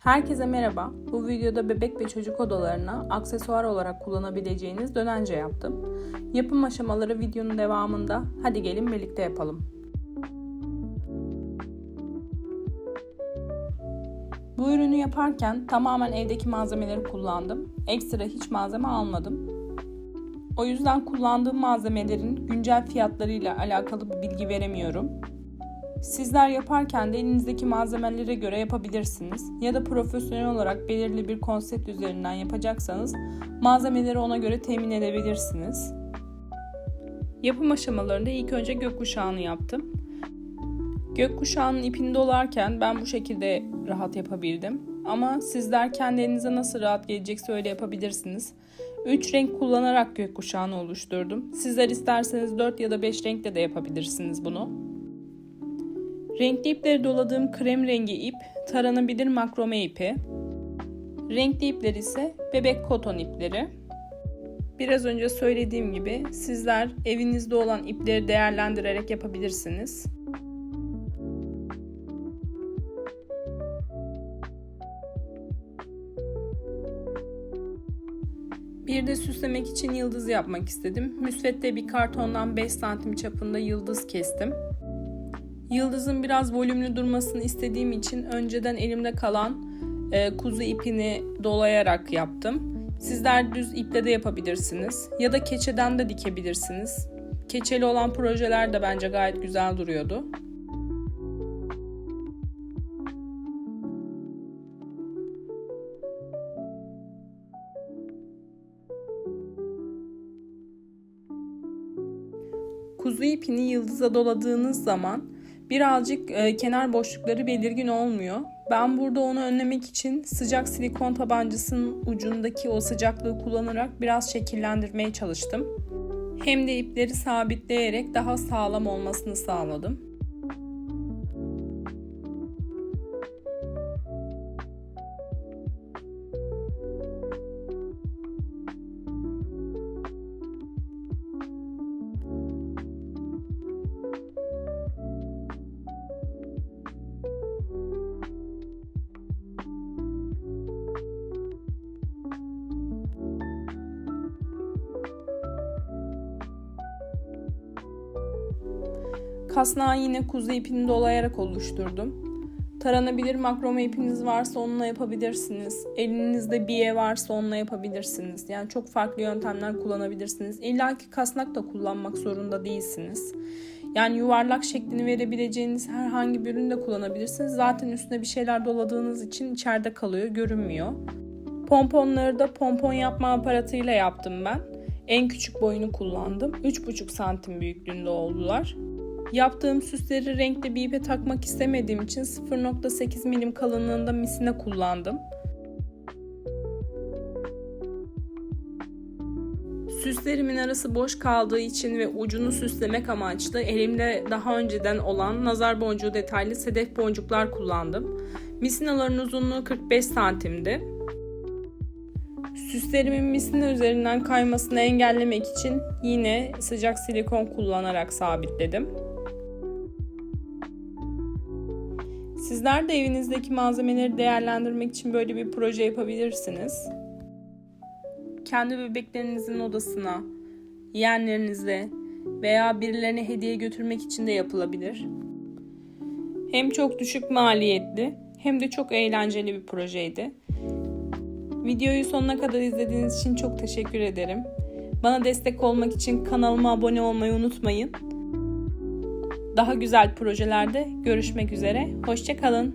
Herkese merhaba. Bu videoda bebek ve çocuk odalarına aksesuar olarak kullanabileceğiniz dönence yaptım. Yapım aşamaları videonun devamında. Hadi gelin birlikte yapalım. Bu ürünü yaparken tamamen evdeki malzemeleri kullandım. Ekstra hiç malzeme almadım. O yüzden kullandığım malzemelerin güncel fiyatlarıyla alakalı bir bilgi veremiyorum. Sizler yaparken de elinizdeki malzemelere göre yapabilirsiniz ya da profesyonel olarak belirli bir konsept üzerinden yapacaksanız malzemeleri ona göre temin edebilirsiniz. Yapım aşamalarında ilk önce gökkuşağını yaptım. Gökkuşağının ipini dolarken ben bu şekilde rahat yapabildim. Ama sizler kendi elinize nasıl rahat gelecekse öyle yapabilirsiniz. 3 renk kullanarak gökkuşağını oluşturdum. Sizler isterseniz 4 ya da 5 renkle de yapabilirsiniz bunu. Renkli ipleri doladığım krem rengi ip taranabilir makrome ipi. Renkli ipler ise bebek koton ipleri. Biraz önce söylediğim gibi sizler evinizde olan ipleri değerlendirerek yapabilirsiniz. Bir de süslemek için yıldız yapmak istedim. Müsvedde bir kartondan 5 santim çapında yıldız kestim. Yıldızın biraz volümlü durmasını istediğim için önceden elimde kalan e, kuzu ipini dolayarak yaptım. Sizler düz iple de yapabilirsiniz ya da keçeden de dikebilirsiniz. Keçeli olan projeler de bence gayet güzel duruyordu. Kuzu ipini yıldıza doladığınız zaman birazcık e, kenar boşlukları belirgin olmuyor. Ben burada onu önlemek için sıcak silikon tabancasının ucundaki o sıcaklığı kullanarak biraz şekillendirmeye çalıştım. Hem de ipleri sabitleyerek daha sağlam olmasını sağladım. Kasnağı yine kuzu ipini dolayarak oluşturdum. Taranabilir makrome ipiniz varsa onunla yapabilirsiniz. Elinizde biye varsa onunla yapabilirsiniz. Yani çok farklı yöntemler kullanabilirsiniz. İlla ki kasnak da kullanmak zorunda değilsiniz. Yani yuvarlak şeklini verebileceğiniz herhangi bir ürünü de kullanabilirsiniz. Zaten üstüne bir şeyler doladığınız için içeride kalıyor, görünmüyor. Pomponları da pompon yapma aparatıyla yaptım ben. En küçük boyunu kullandım. 3,5 santim büyüklüğünde oldular. Yaptığım süsleri renkli bir ipe takmak istemediğim için 0.8 milim kalınlığında misine kullandım. Süslerimin arası boş kaldığı için ve ucunu süslemek amaçlı elimde daha önceden olan nazar boncuğu detaylı sedef boncuklar kullandım. Misinaların uzunluğu 45 santimdi. Süslerimin misina üzerinden kaymasını engellemek için yine sıcak silikon kullanarak sabitledim. Sizler de evinizdeki malzemeleri değerlendirmek için böyle bir proje yapabilirsiniz. Kendi bebeklerinizin odasına, yeğenlerinize veya birilerine hediye götürmek için de yapılabilir. Hem çok düşük maliyetli hem de çok eğlenceli bir projeydi. Videoyu sonuna kadar izlediğiniz için çok teşekkür ederim. Bana destek olmak için kanalıma abone olmayı unutmayın. Daha güzel projelerde görüşmek üzere. Hoşçakalın.